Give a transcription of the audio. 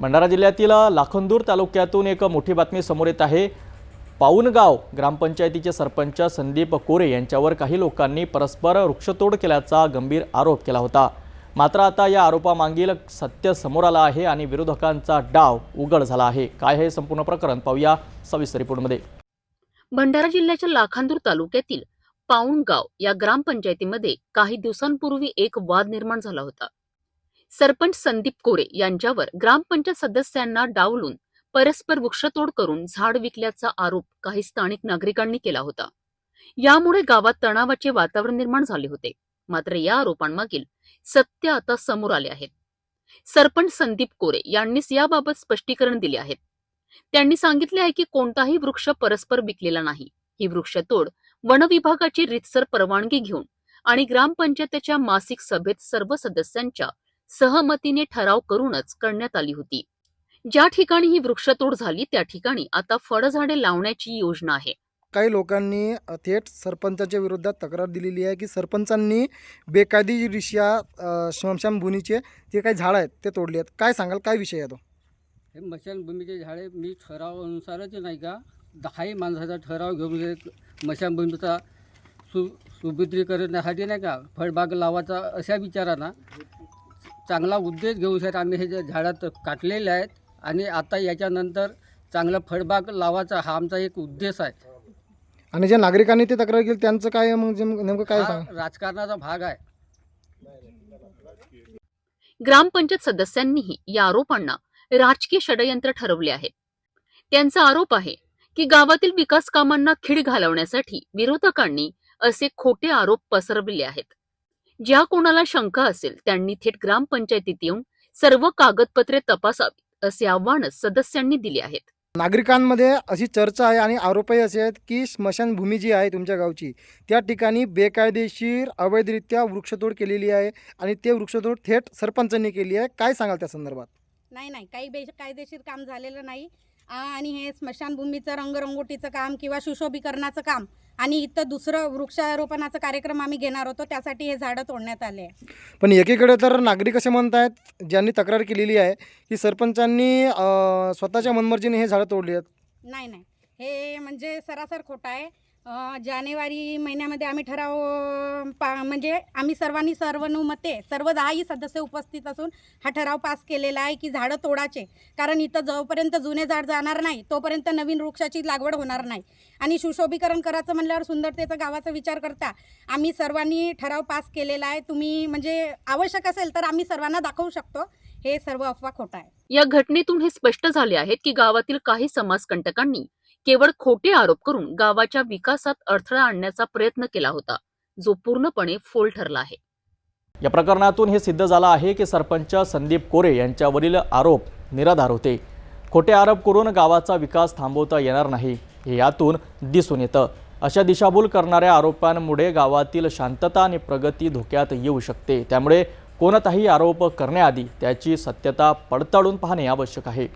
भंडारा जिल्ह्यातील लाखंदूर तालुक्यातून एक मोठी बातमी समोर येत आहे. पाऊनगाव ग्रामपंचायतीचे सरपंच संदीप कोरे यांच्यावर काही लोकांनी परस्पर वृक्षतोड केल्याचा गंभीर आरोप केला होता. मात्र आता या आरोपामागील सत्य समोर आलं आहे आणि विरोधकांचा डाव उघड झाला आहे. काय हे संपूर्ण प्रकरण पाहूया सविस्तर रिपोर्टमध्ये. भंडारा जिल्ह्याच्या लाखांदूर तालुक्यातील पाऊणगाव या ग्रामपंचायतीमध्ये काही दिवसांपूर्वी एक वाद निर्माण झाला होता. सरपंच संदीप कोरे यांच्यावर ग्रामपंचायत सदस्यांना डावलून परस्पर वृक्षतोड करून झाड विकल्याचा आरोप काही स्थानिक नागरिकांनी केला होता. यामुळे गावात तणावाचे वातावरण निर्माण झाले होते. मात्र या आरोपांमागील सत्य आता समोर आले आहेत. सरपंच संदीप कोरे यांनीच याबाबत स्पष्टीकरण दिले आहेत. त्यांनी सांगितले आहे की कोणताही वृक्ष परस्पर विकलेला नाही. ही वृक्षतोड वन विभागाची रितसर परवानगी घेऊन आणि ग्रामपंचायतीच्या मासिक सभेत सर्व सदस्यांच्या सहमतीने ठराव करूनच करण्यात आली होती. ज्या ठिकाणी ही वृक्षतोड झाली त्या ठिकाणी आता फळझाडे लावण्याची योजना आहे. काही लोकांनी थेट सरपंचाच्या विरोधात तक्रार दिलेली आहे की सरपंचांनी बेकायदेशीररित्या अ, स्मशानभूमीचे जे काही झाडं आहेत ते तोडले आहेत. काय सांगाल? काय विषय आहे तो? हे मशानभूमीचे झाडे मी ठरावानुसारच नाही का दहाही माणसाचा ठराव घेऊन हे मशानभूमीचा सु सुभद्रीकरणासाठी नाही का फळबाग लावायचा अशा विचारानं चांगला उद्देश घेऊन आम्ही हे जे झाडात काटलेले आहेत आणि आता याच्यानंतर चांगला फळबाग लावायचा हा आमचा एक उद्देश आहे. आणि ज्या नागरिकांनी ते तक्रार केली त्यांचं काय मग जे- नेमकं काय हा सांग? राजकारणाचा भाग आहे. ग्रामपंचायत सदस्यांनीही या आरोपांना राजकीय षडयंत्र ठरवले आहे. त्यांचा आरोप आहे की गावातील विकास कामांना खीड घालवण्यासाठी विरोधकांनी असे खोटे आरोप पसरविले आहेत. ज्या कोणाला शंका असेल त्यांनी थेट ग्रामपंचायतीत येऊन सर्व कागदपत्रे तपासावीत असे आव्हानच सदस्यांनी दिले आहेत. नागरिकांमध्ये अशी चर्चा आहे आणि आरोपही असे आहेत की स्मशानभूमी जी आहे तुमच्या गावची त्या ठिकाणी बेकायदेशीर अवैधरित्या वृक्षतोड केलेली आहे आणि ते वृक्षतोड थेट सरपंचांनी केली आहे. काय सांगाल त्या संदर्भात? नाही नाही काही बे कायदेशीर काम झालेलं नाही. आणि हे स्मशानभूमीचं रंगरंगोटीचं काम किंवा सुशोभीकरणाचं काम आणि इथं दुसरं वृक्षारोपणाचा कार्यक्रम आम्ही घेणार होतो त्यासाठी हे झाडं तोडण्यात आले आहे. पण एकीकडे तर नागरिक असे म्हणत आहेत ज्यांनी तक्रार केलेली आहे की सरपंचांनी अ, स्वतःच्या मनमर्जीने हे झाडं तोडली आहेत. नाही नाही. हे म्हणजे सरासर खोटं आहे. जानेवारी महिन्यामध्ये आम्ही ठराव पा म्हणजे आम्ही सर्वांनी सर्वानुमते सर्व दहाही सदस्य उपस्थित असून हा ठराव पास केलेला आहे की झाडं तोडाचे कारण इथं जोपर्यंत जुने झाड जाणार नाही तोपर्यंत नवीन वृक्षाची लागवड होणार नाही. आणि सुशोभीकरण करायचं म्हणल्यावर सुंदरतेचा गावाचा विचार करता आम्ही सर्वांनी ठराव पास केलेला आहे. तुम्ही म्हणजे आवश्यक असेल तर आम्ही सर्वांना दाखवू शकतो. हे सर्व अफवा खोटं आहे. या घटनेतून हे स्पष्ट झाले आहेत की गावातील काही समाजकंटकांनी केवळ खोटे आरोप करून गावाच्या विकासात अडथळा आणण्याचा प्रयत्न केला होता जो पूर्णपणे फोल ठरला आहे. या प्रकरणातून हे सिद्ध झालं आहे की सरपंच संदीप कोरे यांच्यावरील आरोप निराधार होते. खोटे आरोप करून गावाचा विकास थांबवता येणार नाही हे यातून दिसून येतं. अशा दिशाभूल करणाऱ्या आरोपांमुळे गावातील शांतता आणि प्रगती धोक्यात येऊ शकते. त्यामुळे कोणताही आरोप करण्याआधी त्याची सत्यता पडताळून पाहणे आवश्यक आहे.